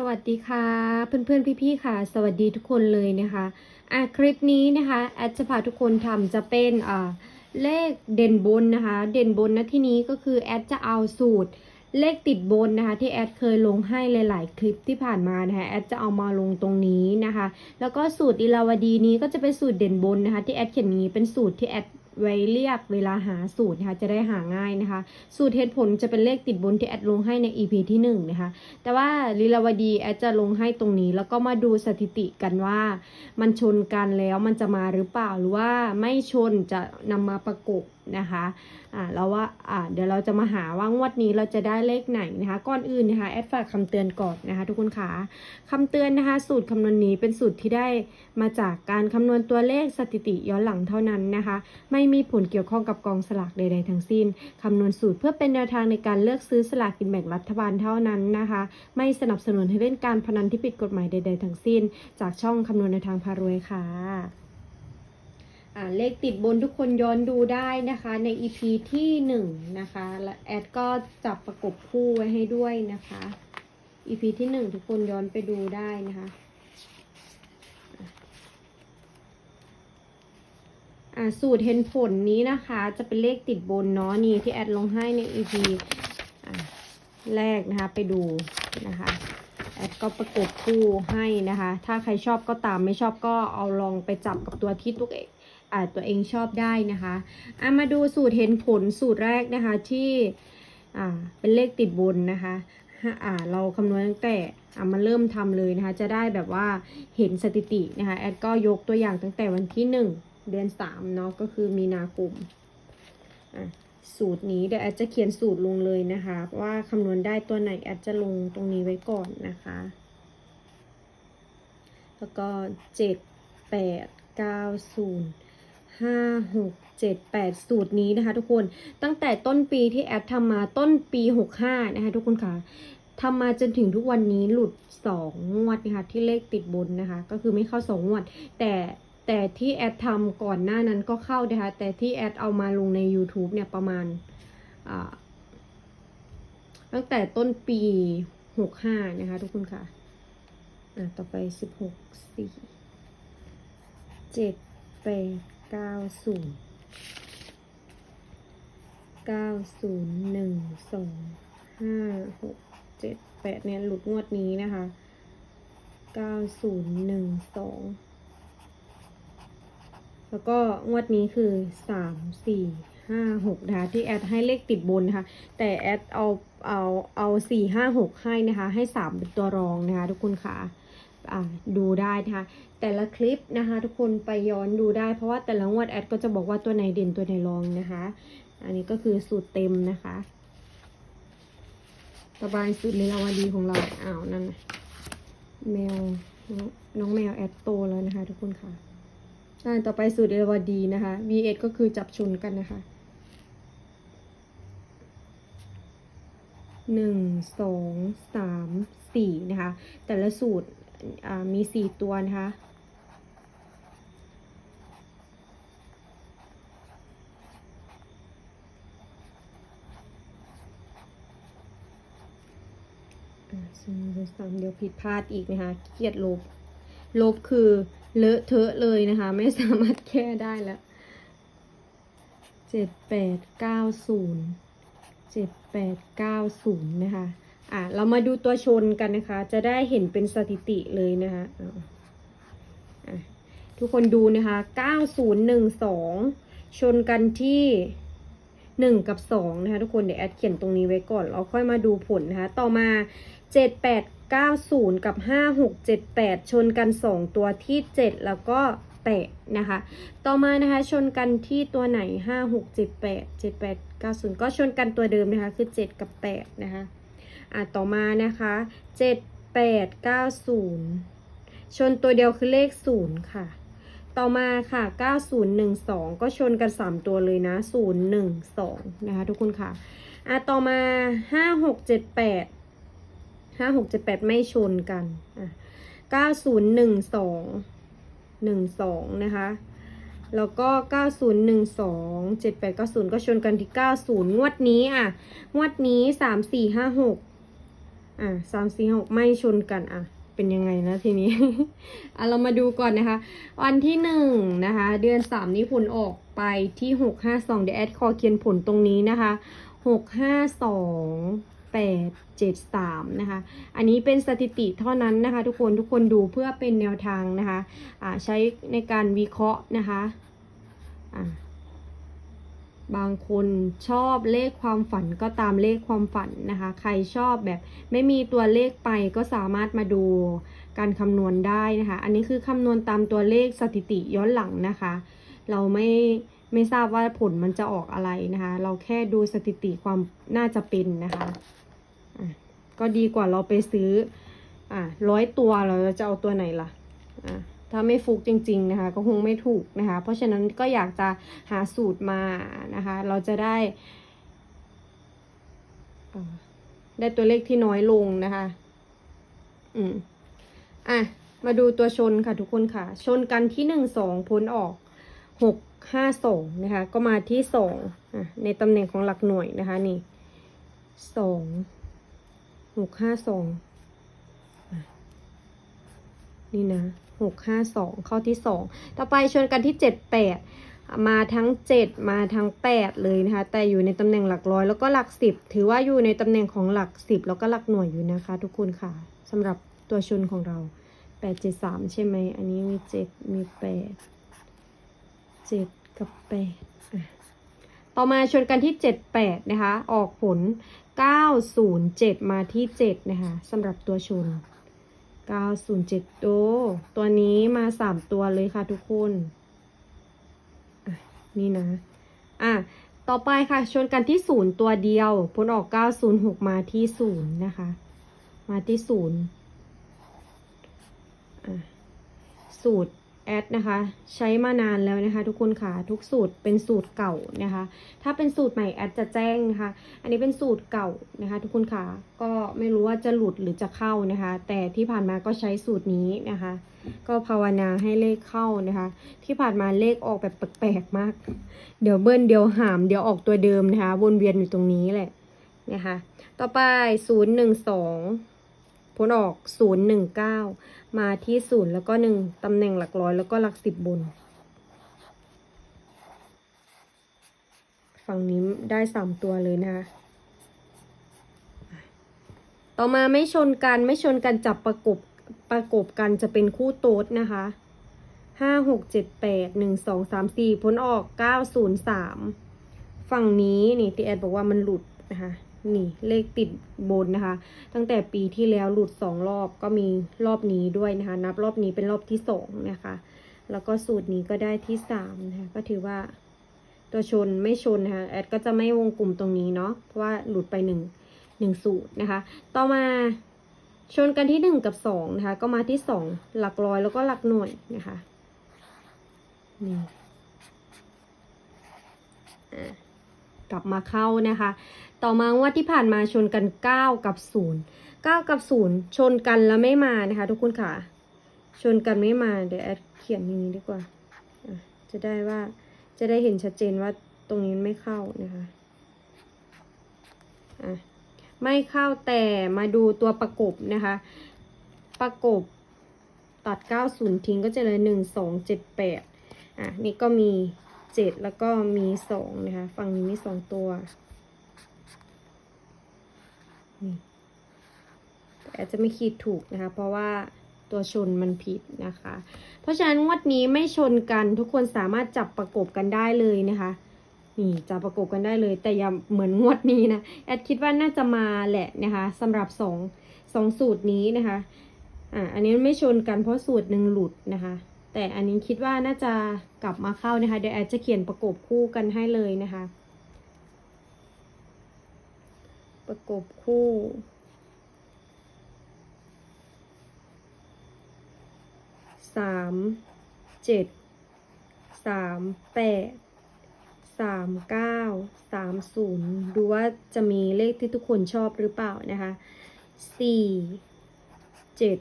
สวัสดีค่ะ เพื่อนๆพี่ๆค่ะ สวัสดีทุกคนเลยนะคะอะคลิปนี้นะคะแอดจะพาทุกคนทำจะเป็นอ่าเลขเด่นบนนะคะ เด่นบนนะที่นี้ก็คือแอดจะเอาสูตรเลขติดบนนะคะ ที่แอดเคยลงให้หลาย ๆ คลิปที่ผ่านมานะคะแอดจะเอามาลงตรงนี้นะคะ แล้วก็สูตรอิลาวดีนี้ก็จะเป็นสูตรเด่นบนนะคะ ที่แอดเขียนนี้เป็นสูตรที่แอด ไว้เรียกเวลาหาสูตรนะคะจะได้หาง่ายนะคะ สูตรเหตุผลจะเป็นเลขติดบนที่แอดลงให้ใน EP ที่หนึ่งนะคะแต่ว่าลีลาวดีแอดจะลงให้ตรงนี้ แล้วก็มาดูสถิติกันว่า มันชนกันแล้วมันจะมาหรือเปล่าหรือว่าไม่ชนจะนำมาประกบ นะคะอ่าแล้วว่าอ่าเดี๋ยวเราจะมาหาว่างวดนี้เราจะได้เลขไหนนะคะก่อนอื่นนะคะแอดฝากคำเตือนก่อนนะคะทุกคนค่ะคำเตือนนะคะสูตรคำนวณนี้เป็นสูตรที่ได้มาจากการคำนวณตัวเลขสถิติย้อนหลังเท่านั้นนะคะ ไม่มีผลเกี่ยวข้องกับกองสลากใดๆทั้งสิ้นคำนวณสูตรเพื่อเป็นแนวทางในการเลือกซื้อสลากกินแบ่งรัฐบาลเท่านั้นนะคะ ไม่สนับสนุนให้เล่นการพนันที่ผิดกฎหมายใดๆทั้งสิ้น จากช่องคำนวณในทางพารวยค่ะ อ่าเลขติดบนทุกคนย้อนดูได้นะคะใน EP ที่หนึ่งนะคะและแอดก็จับประกบคู่ไว้ให้ด้วยนะคะ EP ที่หนึ่งทุกคนย้อนไปดูได้นะคะอ่าสูตรเห็นผลนี้นะคะ จะเป็นเลขติดบนเนาะนี่ที่แอดลงให้ใน EP แรกนะคะไปดูนะคะแอดก็ประกบคู่ให้นะคะ ถ้าใครชอบก็ตามไม่ชอบก็เอาลองไปจับกับตัวที่ตัวเอง ตัวเองชอบได้นะคะอามาดูสูตรเห็นผลสูตรแรกนะคะที่เป็นเลขติดบนนะคะเราคำนวณตั้งแต่มาเริ่มทำเลยนะคะ จะได้แบบว่าเห็นสถิตินะคะแอดก็ยกตัวอย่างตั้งแต่วันที่หนึ่งเดือนสามเนาะก็คือมีนาคมสูตรนี้เดี๋ยวแอดจะเขียนสูตรลงเลยนะคะ ว่าคำนวณได้ตัวไหนแอดจะลงตรงนี้ไว้ก่อนนะคะ แล้วก็เจ็ดแปดเก้าศูนย์ห้าหกเจ็ดแปดสูตรนี้นะคะ ทุกคนตั้งแต่ต้นปีที่แอดทำมาต้นปีหกห้านะคะ ทุกคนค่ะทำมาจนถึงทุกวันนี้หลุดสองงวดนะคะที่เลขติดบนนะคะ ก็คือไม่เข้าสองงวด แต่แต่ที่แอดทำก่อนหน้านั้นก็เข้านะคะ แต่ที่แอดเอามาลงใน YouTube เนี่ยประมาณตั้งแต่ต้นปีหกห้านะคะ ทุกคนค่ะอะ ต่อไปสิบหกสี่เจ็ดแปด เก้าศูนย์เก้าศูนย์หนึ่งสองห้าหกเจ็ดแปดเนี่ยหลุดงวดนี้นะคะเก้าศูนย์หนึ่งสองแล้วก็งวดนี้คือสามสี่ห้าหกนะคะที่แอดให้เลขติดบนนะคะ แต่แอดเอาเอาเอาสี่ห้าหกให้นะคะ ให้สามเป็นตัวรองนะคะทุกคนค่ะ ดูได้นะคะแต่ละคลิปนะคะทุกคนไปย้อนดูได้ เพราะว่าแต่ละงวดแอดก็จะบอกว่าตัวไหนเด่นตัวไหนรองนะคะ อันนี้ก็คือสูตรเต็มนะคะต่อไปสูตรเลวดีของเราอ้าวนั่นน่ะแมวน้องแมวแอดโตแล้วนะคะ ทุกคนค่ะอ่าต่อไปสูตรเลวดีนะคะ V8 ก็คือจับชนกันนะคะหนึ่งสองสามสี่นะคะ แต่ละสูตร มีสี่ตัวนะคะอ่าซึ่งเดี๋ยวผิดพลาดอีกนะคะเครียดลบ ลบคือเลอะเทอะเลยนะคะ ไม่สามารถแก้ได้แล้วเจ็ดแปดเก้าศูนย์เจ็ดแปดเก้าศูนย์นะคะ อะเรามาดูตัวชนกันนะคะ จะได้เห็นเป็นสถิติเลยนะคะะทุกคนดูนะคะเก้าศูนย์หนึ่งสองชนกันที่หนึ่งกับสองนะคะ ทุกคนเดี๋ยวแอดเขียนตรงนี้ไว้ก่อน เราค่อยมาดูผลนะคะ ต่อมาเจ็ดแปดเก้าศูนย์กับห้าหกเจ็ดแปดชนกันสองตัวที่เจ็ดแล้วก็แตะนะคะ ต่อมานะคะชนกันที่ตัวไหนห้าหกเจ็ดแปดเจ็ดแปดเก้าศูนย์ก็ชนกันตัวเดิมนะคะ คือเจ็ดกับแปดนะคะ อะต่อมานะคะเจ็ดแปดเก้าศูนย์ชนตัวเดียวคือเลขศูนย์ค่ะ ต่อมาค่ะเก้าศูนย์หนึ่งสองก็ชนกันสามตัวเลยนะศูนย์หนึ่งสองนะคะทุกคนค่ะ อะ ต่อมาห้าหกเจ็ดแปดห้าหกเจ็ดแปดไม่ชนกัน อะเก้าศูนย์หนึ่งสองหนึ่งสองนะคะ แล้วก็ 9012 7890 ก็ชนกันที่ 90 งวดนี้อะ งวดนี้ 3456 อะสามสี่หกไม่ชนกันอะเป็นยังไงนะทีนี้อะเรามาดูก่อนนะคะ วันที่หนึ่งนะคะ เดือนสามนี้ผลออกไปที่หกห้าสองเดี๋ยวแอดคอเขียนผลตรงนี้นะคะหกห้าสองแปดเจ็ดสามนะคะ อันนี้เป็นสถิติเท่านั้นนะคะ ทุกคนทุกคนดูเพื่อเป็นแนวทางนะคะอ่าใช้ในการวิเคราะห์นะคะอ่า บางคนชอบเลขความฝันก็ตามเลขความฝันนะคะ ใครชอบแบบไม่มีตัวเลขไปก็สามารถมาดูการคำนวณได้นะคะ อันนี้คือคำนวณตามตัวเลขสถิติย้อนหลังนะคะ เราไม่ไม่ทราบว่าผลมันจะออกอะไรนะคะ เราแค่ดูสถิติความน่าจะเป็นนะคะะก็ดีกว่าเราไปซื้ออะร้อยตัวเราจะเอาตัวไหนล่ะอะ ถ้าไม่ฟุกจริง ๆ นะคะ ก็คงไม่ถูกนะคะ เพราะฉะนั้นก็อยากจะหาสูตรมานะคะ เราจะได้ ได้ตัวเลขที่น้อยลงนะคะ อืม อะ มาดูตัวชนค่ะทุกคนค่ะ ชนกันที่หนึ่งสองพ้นออกหกห้าสองนะคะ ก็มาที่สองอะในตำแหน่งของหลักหน่วยนะคะ นี่สองหกห้าสอง นี่นะหกห้าสองเข้าที่สองต่อไปชนกันที่เจ็ดแปดมาทั้งเจ็ดมาทั้งแปดเลยนะคะ แต่อยู่ในตำแหน่งหลักร้อยแล้วก็หลักสิบถือว่าอยู่ในตำแหน่งของหลักสิบแล้วก็หลักหน่วยอยู่นะคะ ทุกคนค่ะสำหรับตัวชนของเราแปดเจ็ดสามใช่ไหม อันนี้มีเจ็ดมีแปดเจ็ดกับแปดต่อมาชนกันที่เจ็ดแปดนะคะ ออกผลเก้าศูนย์เจ็ดมาที่เจ็ดนะคะสำหรับตัวชน เก้าศูนย์เจ็ดโตตัวนี้มาสามตัวเลยค่ะทุกคนนี่นะ อะ ต่อไปค่ะ ชนกันที่ศูนย์ตัวเดียว ผลออกเก้าศูนย์หกมาที่ศูนย์นะคะ มาที่ศูนย์สูตร แอดนะคะ ใช้มานานแล้วนะคะ ทุกคนค่ะทุกสูตรเป็นสูตรเก่านะคะ ถ้าเป็นสูตรใหม่แอดจะแจ้งนะคะ อันนี้เป็นสูตรเก่านะคะ ทุกคนค่ะก็ไม่รู้ว่าจะหลุดหรือจะเข้านะคะ แต่ที่ผ่านมาก็ใช้สูตรนี้นะคะ ก็ภาวนาให้เลขเข้านะคะ ที่ผ่านมาเลขออกแบบแปลกๆมาก เดี๋ยวเบิ้ลเดี๋ยวหามเดี๋ยวออกตัวเดิมนะคะ วนเวียนอยู่ตรงนี้แหละนะคะ ต่อไปศูนย์หนึ่งสอง ผลออกศูนย์หนึ่งเก้ามาที่ศูนย์แล้วก็หนึ่งตำแหน่งหลักร้อยแล้วก็หลักสิบบน ฝั่งนี้ได้สามตัวเลยนะคะ ต่อมาไม่ชนกันไม่ชนกันจับประกบประกบกันจะเป็นคู่โต๊ดนะคะห้าหกเจ็ดแปดหนึ่งสองสามสี่พ้นออกเก้าศูนย์สามฝั่งนี้นี่ที่แอดบอกว่ามันหลุดนะคะ นี่เลขติดบนนะคะ ตั้งแต่ปีที่แล้วหลุดสองรอบก็มีรอบนี้ด้วยนะคะ นับรอบนี้เป็นรอบที่สองนะคะ แล้วก็สูตรนี้ก็ได้ที่สามนะคะก็ถือว่าตัวชนไม่ชนนะคะแอดก็จะไม่วงกลุ่มตรงนี้เนาะเพราะว่าหลุดไปหนึ่งหนึ่งสูตรนะคะ ต่อมาชนกันที่หนึ่งกับสองนะคะ ก็มาที่สองหลักร้อยแล้วก็หลักหน่วยนะคะนี่กลับมาเข้านะคะ ต่อมางวดที่ผ่านมาชนกัน 9 กับ 0 9 กับ 0 ชนกันแล้วไม่มานะคะ ทุกคนค่ะ ชนกันไม่มาเดี๋ยวแอดเขียนอย่างนี้ดีกว่า จะได้ว่าจะได้เห็นชัดเจนว่าตรงนี้ไม่เข้านะคะอะไม่เข้าแต่มาดูตัวประกบนะคะ ประกบตัด 90 ทิ้งก็จะเลย1 2 7 8อะนี่ก็มี 7 แล้วก็มี 2 นะคะ ฝั่งนี้มี 2 ตัว นี่แต่อาจจะไม่ขีดถูกนะคะ เพราะว่าตัวชนมันผิดนะคะ เพราะฉะนั้นงวดนี้ไม่ชนกันทุกคนสามารถจับประกบกันได้เลยนะคะนี่จับประกบกันได้เลย แต่อย่าเหมือนงวดนี้นะแอดคิดว่าน่าจะมาแหละนะคะสำหรับสองสองสูตรนี้นะคะอ่าอันนี้ไม่ชนกันเพราะสูตรหนึ่งหลุดนะคะ แต่อันนี้คิดว่าน่าจะกลับมาเข้านะคะเดี๋ยวแอดจะเขียนประกบคู่กันให้เลยนะคะ ประกบคู่ สามเจ็ด สามแปด สามเก้า สามศูนย์ ดูว่าจะมีเลขที่ทุกคนชอบหรือเปล่านะคะสี่ เจ็ด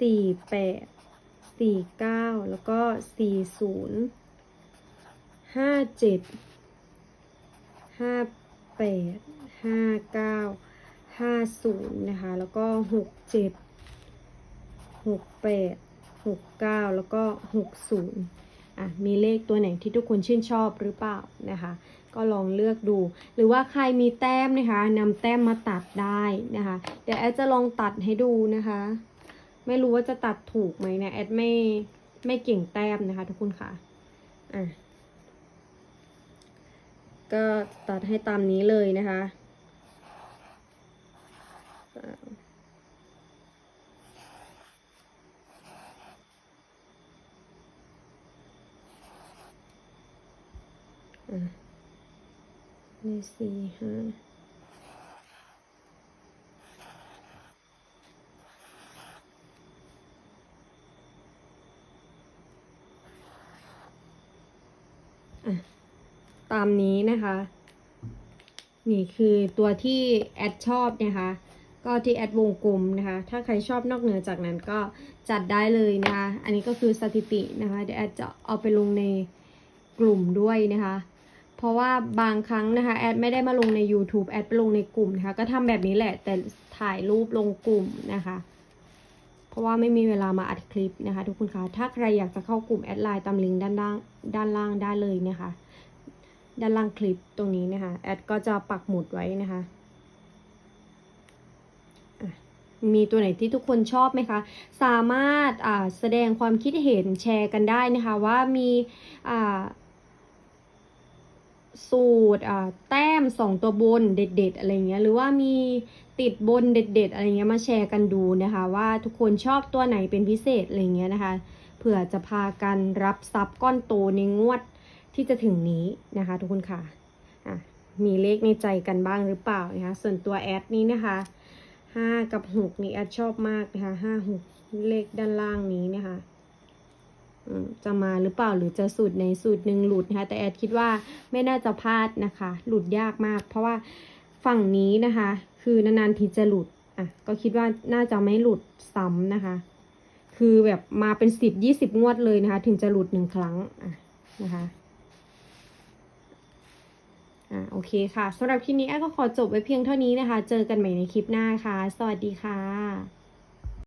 สี่แปด สี่เก้า แล้วก็สี่ศูนย์ ห้าเจ็ด ห้าแปด ห้าเก้าห้าศูนย์นะคะ แล้วก็หกเจ็ดหกแปดหกเก้าแล้วก็หกศูนย์อะมีเลขตัวไหนที่ทุกคนชื่นชอบหรือเปล่านะคะ ก็ลองเลือกดู หรือว่าใครมีแต้มนะคะนำแต้มมาตัดได้นะคะ เดี๋ยวแอดจะลองตัดให้ดูนะคะ ไม่รู้ว่าจะตัดถูกไหมนะแอดไม่ไม่เก่งแต้มนะคะ ทุกคนค่ะอะก็ตัดให้ตามนี้เลยนะคะ อะนี่สี่ห้าอะตามนี้นะคะ นี่คือตัวที่แอดชอบนะคะ ก็ที่แอดวงกลมนะคะ ถ้าใครชอบนอกเหนือจากนั้นก็จัดได้เลยนะคะ อันนี้ก็คือสถิตินะคะ เดี๋ยวแอดจะเอาไปลงในกลุ่มด้วยนะคะ เพราะว่าบางครั้งนะคะแอดไม่ได้มาลงใน YouTube แอดไปลงในกลุ่มนะคะ ก็ทำแบบนี้แหละ แต่ถ่ายรูปลงกลุ่มนะคะ เพราะว่าไม่มีเวลามาอัดคลิปนะคะ ทุกคนคะถ้าใครอยากจะเข้ากลุ่มแอดไลน์ตามลิงก์ด้านล่างด้านล่างได้เลยนะคะ ด้านล่างคลิปตรงนี้นะคะ แอดก็จะปักหมุดไว้นะคะอะมีตัวไหนที่ทุกคนชอบไหมคะ สามารถอ่าแสดงความคิดเห็นแชร์กันได้นะคะ ว่ามีอ่า สูตรอ่าแต้มสองตัวบนเด็ด ๆ อะไรเงี้ยหรือว่ามีติดบนเด็ด ๆ อะไรเงี้ยมาแชร์กันดูนะคะ ว่าทุกคนชอบตัวไหนเป็นพิเศษอะไรเงี้ยนะคะเผื่อจะพากันรับทรัพย์ก้อนโตในงวดที่จะถึงนี้นะคะ ทุกคนค่ะอะมีเลขในใจกันบ้างหรือเปล่านะคะส่วนตัวแอดนี้นะคะห้ากับหกนี่แอดชอบมากนะคะห้าหกเลขด้านล่างนี้นะคะ จะมาหรือเปล่าหรือจะสูตรในสูตรหนึ่งหลุดนะคะ แต่แอดคิดว่าไม่น่าจะพลาดนะคะ หลุดยากมาก เพราะว่าฝั่งนี้นะคะ คือนานๆทีจะหลุดอะก็คิดว่าน่าจะไม่หลุดซ้ำนะคะ คือแบบมาเป็นสิบยี่สิบงวดเลยนะคะ ถึงจะหลุดหนึ่งครั้งอะนะคะอ่าโอเคค่ะสำหรับคลิปนี้แอดก็ขอจบไว้เพียงเท่านี้นะคะ เจอกันใหม่ในคลิปหน้าค่ะ สวัสดีค่ะ